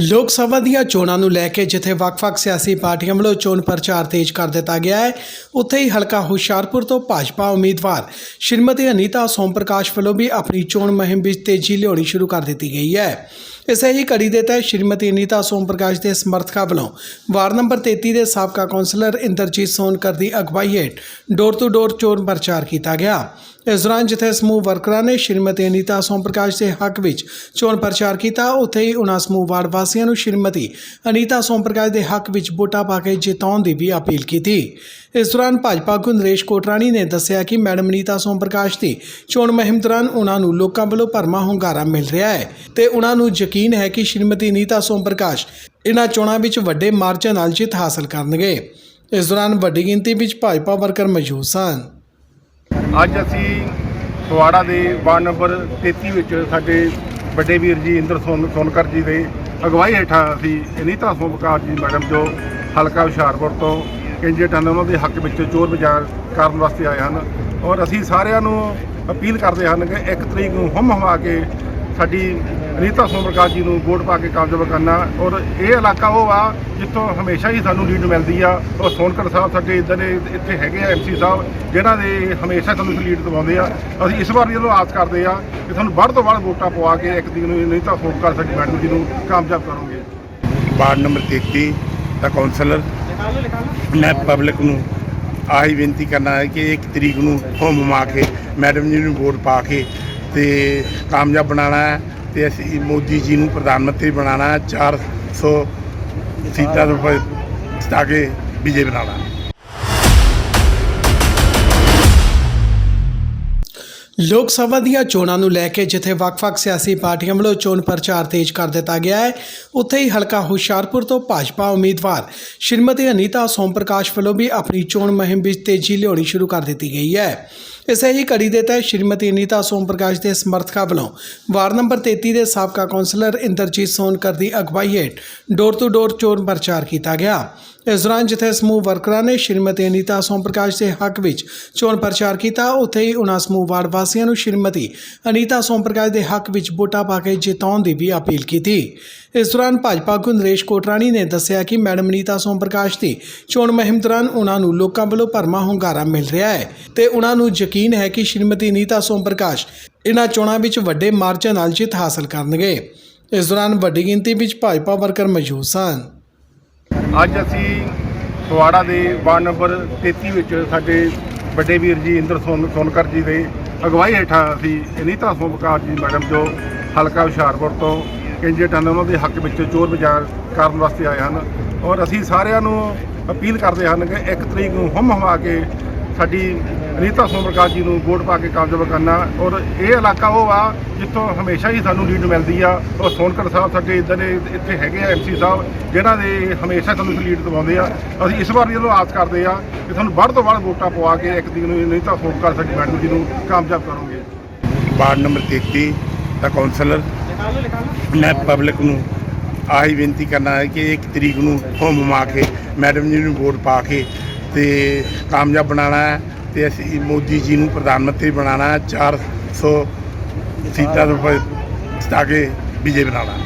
ਲੋਕ ਸਭਾ ਦੀਆਂ ਚੋਣਾਂ ਨੂੰ ਲੈ ਕੇ ਜਿੱਥੇ ਵੱਖ-ਵੱਖ ਸਿਆਸੀ ਪਾਰਟੀਆਂ ਵੱਲੋਂ ਚੋਣ ਪ੍ਰਚਾਰ ਤੇਜ਼ ਕਰ ਦਿੱਤਾ ਗਿਆ ਹੈ, ਉੱਥੇ ਹੀ ਹਲਕਾ ਹੁਸ਼ਿਆਰਪੁਰ ਤੋਂ ਭਾਜਪਾ ਉਮੀਦਵਾਰ ਸ਼੍ਰੀਮਤੀ ਅਨੀਤਾ ਸੋਮ ਪ੍ਰਕਾਸ਼ ਵੱਲੋਂ ਵੀ ਆਪਣੀ ਚੋਣ ਮੁਹਿੰਮ ਵਿੱਚ ਤੇਜ਼ੀ ਲਿਆਉਣੀ ਸ਼ੁਰੂ ਕਰ ਦਿੱਤੀ ਗਈ ਹੈ। ਇਸੇ ਹੀ ਕੜੀ ਦੇ ਤਹਿਤ ਸ਼੍ਰੀਮਤੀ ਅਨੀਤਾ ਸੋਮ ਪ੍ਰਕਾਸ਼ ਦੇ ਸਮਰਥਕਾਂ ਵੱਲੋਂ ਵਾਰਡ ਨੰਬਰ 33 ਦੇ ਸਾਬਕਾ ਕੌਂਸਲਰ ਇੰਦਰਜੀਤ ਸੋਨਕਰ ਦੀ ਅਗਵਾਈ ਹੇਠ ਡੋਰ ਟੂ ਡੋਰ ਚੋਣ ਪ੍ਰਚਾਰ ਕੀਤਾ ਗਿਆ। ਇਸ ਦੌਰਾਨ ਜਿੱਥੇ ਸਮੂਹ ਵਰਕਰਾਂ ਨੇ ਸ਼੍ਰੀਮਤੀ ਅਨੀਤਾ ਸੋਮ ਪ੍ਰਕਾਸ਼ ਦੇ ਹੱਕ ਵਿੱਚ ਚੋਣ ਪ੍ਰਚਾਰ ਕੀਤਾ, ਉੱਥੇ ਹੀ ਉਹਨਾਂ ਸਮੂਹ ਵਾਰਡ ਵਾਸੀਆਂ ਨੂੰ ਸ਼੍ਰੀਮਤੀ ਅਨੀਤਾ ਸੋਮ ਪ੍ਰਕਾਸ਼ ਦੇ ਹੱਕ ਵਿੱਚ ਵੋਟਾਂ ਪਾ ਕੇ ਜਿਤਾਉਣ ਦੀ ਵੀ ਅਪੀਲ ਕੀਤੀ। ਇਸ ਦੌਰਾਨ ਭਾਜਪਾ ਆਗੂ ਨਰੇਸ਼ ਕੋਟਰਾਣੀ ਨੇ ਦੱਸਿਆ ਕਿ ਮੈਡਮ ਅਨੀਤਾ ਸੋਮ ਪ੍ਰਕਾਸ਼ ਦੀ ਚੋਣ ਮੁਹਿੰਮ ਦੌਰਾਨ ਉਹਨਾਂ ਨੂੰ ਲੋਕਾਂ ਵੱਲੋਂ ਭਰਮਾ ਹੁੰਗਾਰਾ ਮਿਲ ਰਿਹਾ ਹੈ ਤੇ ਉਹਨਾਂ ਨੂੰ ਯਕੀਨ ਹੈ ਕਿ ਸ਼੍ਰੀਮਤੀ ਅਨੀਤਾ ਸੋਮ ਪ੍ਰਕਾਸ਼ ਇਹਨਾਂ ਚੋਣਾਂ ਵਿੱਚ ਵੱਡੇ ਮਾਰਜਨ ਨਾਲ ਜਿੱਤ ਹਾਸਲ ਕਰਨਗੇ। ਇਸ ਦੌਰਾਨ ਵੱਡੀ ਗਿਣਤੀ ਵਿੱਚ ਭਾਜਪਾ ਵਰਕਰ ਮੌਜੂਦ ਸਨ। ਅੱਜ ਅਸੀਂ ਫਗਵਾੜਾ ਦੇ ਵਾਰਡ ਨੰਬਰ 33 ਵਿੱਚ ਸਾਡੇ ਵੱਡੇ ਵੀਰ ਜੀ ਇੰਦਰ ਸੋਨ, ਸੋਨਕਰ ਜੀ ਦੇ ਅਗਵਾਈ ਹੇਠਾਂ ਅਸੀਂ ਅਨੀਤਾ ਸੋਮਕਾਰ ਜੀ ਮੈਡਮ ਜੋ ਹਲਕਾ ਹੁਸ਼ਿਆਰਪੁਰ ਤੋਂ ਕੈਂਡੀਡੇਟ ਹਨ ਉਹਨਾਂ ਦੇ ਹੱਕ ਵਿੱਚ ਚੋਰ ਬਾਜ਼ਾਰ ਕਰਨ ਵਾਸਤੇ ਆਏ ਹਨ ਔਰ ਅਸੀਂ ਸਾਰਿਆਂ ਨੂੰ ਅਪੀਲ ਕਰਦੇ ਹਨ ਕਿ ਇੱਕ ਤਰੀਕ ਨੂੰ ਹਮ ਹਮਾ ਕੇ ਸਾਡੀ ਅਨੀਤਾ ਸੋਮਪ੍ਰਕਾਸ਼ ਜੀ ਨੂੰ ਵੋਟ ਪਾ ਕੇ ਕਾਮਯਾਬ ਕਰਨਾ। ਔਰ ਇਹ ਇਲਾਕਾ ਉਹ ਆ ਜਿੱਥੋਂ ਹਮੇਸ਼ਾ ਹੀ ਸਾਨੂੰ ਲੀਡ ਮਿਲਦੀ ਆ। ਔਰ ਸੋਨਕਰ ਸਾਹਿਬ ਸਾਡੇ ਇੱਧਰ ਦੇ ਇੱਥੇ ਹੈਗੇ ਆ ਐਮਸੀ ਸਾਹਿਬ, ਜਿਨ੍ਹਾਂ ਦੇ ਹਮੇਸ਼ਾ ਸਾਨੂੰ ਲੀਡ ਦਿਵਾਉਂਦੇ ਆ। ਅਸੀਂ ਇਸ ਵਾਰ ਵੀ ਇਹਨੂੰ ਆਸ ਕਰਦੇ ਆ ਕਿ ਤੁਹਾਨੂੰ ਵੱਧ ਤੋਂ ਵੱਧ ਵੋਟਾਂ ਪਵਾ ਕੇ ਇੱਕ ਦਿਨ ਨੂੰ ਅਨੀਤਾ ਸੋਮਪ੍ਰਕਾਸ਼ ਸਾਡੀ ਮੈਡਮ ਜੀ ਨੂੰ ਕਾਮਯਾਬ ਕਰੋਗੇ। ਵਾਰਡ ਨੰਬਰ 33 ਦਾ ਕਾਉਂਸਲਰ ਮੈਂ ਪਬਲਿਕ ਨੂੰ ਆਹੀ ਬੇਨਤੀ ਕਰਨਾ ਹੈ ਕਿ ਇੱਕ ਤਰੀਕ ਨੂੰ ਹੋਮ ਮਾ ਕੇ ਮੈਡਮ ਜੀ ਨੂੰ ਵੋਟ ਪਾ ਕੇ ਤੇ ਕਾਮਯਾਬ ਬਣਾਉਣਾ ਹੈ। ਤੇ ਅਸੀਂ ਮੋਦੀ ਜੀ ਨੂੰ ਪ੍ਰਧਾਨ ਮੰਤਰੀ ਬਣਾਉਣਾ 400 ਸੀਟਾਂ ਤੋਂ ਜਿਤਾ ਕੇ ਵਿਜੇ ਬਣਾਉਣਾ। ਲੋਕ ਸਭਾ ਦੀਆਂ ਚੋਣਾਂ ਨੂੰ ਲੈ ਕੇ ਜਿੱਥੇ ਵੱਖ-ਵੱਖ ਸਿਆਸੀ ਪਾਰਟੀਆਂ ਵੱਲੋਂ ਚੋਣ ਪ੍ਰਚਾਰ ਤੇਜ਼ ਕਰ ਦਿੱਤਾ ਗਿਆ ਹੈ, ਉੱਥੇ ਹੀ ਹਲਕਾ ਹੁਸ਼ਿਆਰਪੁਰ ਤੋਂ ਭਾਜਪਾ ਉਮੀਦਵਾਰ ਸ਼੍ਰੀਮਤੀ ਅਨੀਤਾ ਸੋਮ ਪ੍ਰਕਾਸ਼ ਵੱਲੋਂ ਵੀ ਆਪਣੀ ਚੋਣ ਮੁਹਿੰਮ ਵਿੱਚ ਤੇਜ਼ੀ ਲਿਆਉਣੀ ਸ਼ੁਰੂ ਕਰ ਦਿੱਤੀ ਗਈ ਹੈ। ਇਸੇ ਹੀ ਕੜੀ ਦੇ ਤਹਿਤ ਸ਼੍ਰੀਮਤੀ ਅਨੀਤਾ ਸੋਮ ਪ੍ਰਕਾਸ਼ ਦੇ ਸਮਰਥਕਾਂ ਵੱਲੋਂ ਵਾਰਡ ਨੰਬਰ 33 ਦੇ ਸਾਬਕਾ ਕੌਂਸਲਰ ਇੰਦਰਜੀਤ ਸੋਨਕਰ ਦੀ ਅਗਵਾਈ ਹੇਠ ਡੋਰ ਟੂ ਡੋਰ ਚੋਣ ਪ੍ਰਚਾਰ ਕੀਤਾ ਗਿਆ। ਇਸ ਦੌਰਾਨ ਜਿੱਥੇ ਸਮੂਹ ਵਰਕਰਾਂ ਨੇ ਸ਼੍ਰੀਮਤੀ ਅਨੀਤਾ ਸੋਮ ਪ੍ਰਕਾਸ਼ ਦੇ ਹੱਕ ਵਿੱਚ ਚੋਣ ਪ੍ਰਚਾਰ ਕੀਤਾ, ਉੱਥੇ ਹੀ ਉਹਨਾਂ ਸਮੂਹ ਵਾਰਡ ਵਾਸੀਆਂ ਨੂੰ ਸ਼੍ਰੀਮਤੀ ਅਨੀਤਾ ਸੋਮ ਪ੍ਰਕਾਸ਼ ਦੇ ਹੱਕ ਵਿੱਚ ਵੋਟਾਂ ਪਾ ਕੇ ਜਿਤਾਉਣ ਦੀ ਵੀ ਅਪੀਲ ਕੀਤੀ। ਇਸ ਦੌਰਾਨ ਭਾਜਪਾ ਆਗੂ ਨਰੇਸ਼ ਕੋਟਰਾਣੀ ਨੇ ਦੱਸਿਆ ਕਿ ਮੈਡਮ ਅਨੀਤਾ ਸੋਮ ਪ੍ਰਕਾਸ਼ ਦੀ ਚੋਣ ਮੁਹਿੰਮ ਦੌਰਾਨ ਉਹਨਾਂ ਨੂੰ ਲੋਕਾਂ ਵੱਲੋਂ ਭਰਮਾ ਹੁੰਗਾਰਾ ਮਿਲ ਰਿਹਾ ਹੈ ਤੇ ਉਹਨਾਂ ਨੂੰ ਯਕੀਨ ਹੈ ਕਿ ਸ਼੍ਰੀਮਤੀ ਅਨੀਤਾ ਸੋਮ ਪ੍ਰਕਾਸ਼ ਇਹਨਾਂ ਚੋਣਾਂ ਵਿੱਚ ਵੱਡੇ ਮਾਰਜਨ ਨਾਲ ਜਿੱਤ ਹਾਸਲ ਕਰਨਗੇ। ਇਸ ਦੌਰਾਨ ਵੱਡੀ ਗਿਣਤੀ ਵਿੱਚ ਭਾਜਪਾ ਵਰਕਰ ਮੌਜੂਦ ਸਨ। ਅੱਜ ਅਸੀਂ ਫਵਾੜਾ ਦੇ ਵਾਰਡ ਨੰਬਰ 33 ਵਿੱਚ ਸਾਡੇ ਵੱਡੇ ਵੀਰ ਜੀ ਇੰਦਰ ਸੋਨ, ਸੋਨਕਰ ਜੀ ਦੇ ਅਗਵਾਈ ਹੇਠਾਂ ਅਸੀਂ ਅਨੀਤਾ ਸੋਮਕਾਰ ਜੀ ਮੈਡਮ ਜੋ ਹਲਕਾ ਹੁਸ਼ਿਆਰਪੁਰ ਤੋਂ ਕੈਂਡੀਡੇਟ ਹਨ ਉਹਨਾਂ ਦੇ ਹੱਕ ਵਿੱਚ ਚੋਰ ਬਾਜ਼ਾਰ ਕਰਨ ਵਾਸਤੇ ਆਏ ਹਨ ਔਰ ਅਸੀਂ ਸਾਰਿਆਂ ਨੂੰ ਅਪੀਲ ਕਰਦੇ ਹਨ ਕਿ ਇੱਕ ਤਰੀਕ ਨੂੰ ਹਮ ਹਮਾ ਕੇ ਸਾਡੀ ਅਨੀਤਾ ਸੋਮਪ੍ਰਕਾਸ਼ ਜੀ ਨੂੰ ਵੋਟ ਪਾ ਕੇ ਕਾਮਯਾਬ ਕਰਨਾ। ਔਰ ਇਹ ਇਲਾਕਾ ਉਹ ਆ ਜਿੱਥੋਂ ਹਮੇਸ਼ਾ ਹੀ ਸਾਨੂੰ ਲੀਡ ਮਿਲਦੀ ਆ। ਔਰ ਸੋਨਕਰ ਸਾਹਿਬ ਸਾਡੇ ਇੱਧਰ ਦੇ ਇੱਥੇ ਹੈਗੇ ਆ ਐਮਸੀ ਸਾਹਿਬ, ਜਿਨ੍ਹਾਂ ਦੇ ਹਮੇਸ਼ਾ ਸਾਨੂੰ ਲੀਡ ਦਿਵਾਉਂਦੇ ਆ। ਅਸੀਂ ਇਸ ਵਾਰ ਵੀ ਇਹਨੂੰ ਆਸ ਕਰਦੇ ਆ ਕਿ ਤੁਹਾਨੂੰ ਵੱਧ ਤੋਂ ਵੱਧ ਵੋਟਾਂ ਪਵਾ ਕੇ ਇੱਕ ਦਿਨ ਨੂੰ ਅਨੀਤਾ ਸੋਮਪ੍ਰਕਾਸ਼ ਸਾਡੀ ਮੈਡਮ ਜੀ ਨੂੰ ਕਾਮਯਾਬ ਕਰੋਗੇ। ਵਾਰਡ ਨੰਬਰ 33 ਦਾ ਕਾਉਂਸਲਰ ਮੈਂ ਪਬਲਿਕ ਨੂੰ ਆਹੀ ਬੇਨਤੀ ਕਰਨਾ ਹੈ ਕਿ ਇੱਕ ਤਰੀਕ ਨੂੰ ਹੋਮ ਮਾ ਕੇ ਮੈਡਮ ਜੀ ਨੂੰ ਵੋਟ ਪਾ ਕੇ ਤੇ ਕਾਮਯਾਬ ਬਣਾਉਣਾ ਹੈ। ਤੇ ਅਸੀਂ ਮੋਦੀ ਜੀ ਨੂੰ ਪ੍ਰਧਾਨ ਮੰਤਰੀ ਬਣਾਉਣਾ ਹੈ 400 ਸੀਟਾਂ ਤੋਂ ਉੱਪਰ ਜਿਤਾ ਕੇ ਵਿਜੇ ਬਣਾਉਣਾ